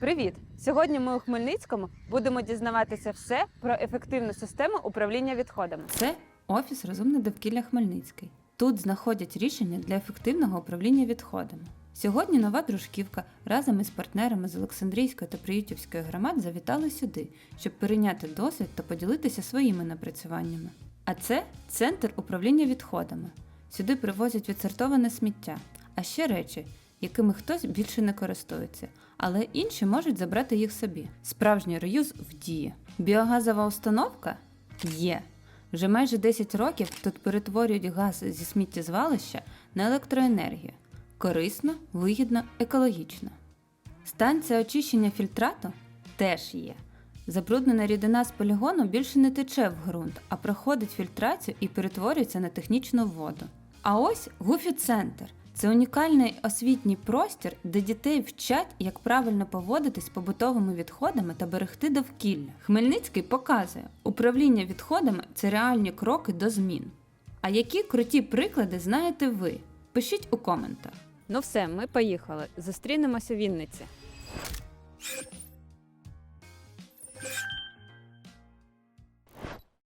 Привіт! Сьогодні ми у Хмельницькому будемо дізнаватися все про ефективну систему управління відходами. Це офіс Розумне довкілля Хмельницький. Тут знаходять рішення для ефективного управління відходами. Сьогодні нова дружківка разом із партнерами з Олександрійської та Приютівської громад завітали сюди, щоб перейняти досвід та поділитися своїми напрацюваннями. А це центр управління відходами. Сюди привозять відсортоване сміття, а ще речі, якими хтось більше не користується, але інші можуть забрати їх собі. Справжній реюз в дії. Біогазова установка є. Вже майже 10 років тут перетворюють газ зі сміттєзвалища на електроенергію. Корисно, вигідно, екологічно. Станція очищення фільтрату теж є. Забруднена рідина з полігону більше не тече в ґрунт, а проходить фільтрацію і перетворюється на технічну воду. А ось Гуфі-центр це унікальний освітній простір, де дітей вчать, як правильно поводитись з побутовими відходами та берегти довкілля. Хмельницький показує, управління відходами це реальні кроки до змін. А які круті приклади знаєте ви? Пишіть у коментах. Ну все, ми поїхали. Зустрінемося в Вінниці.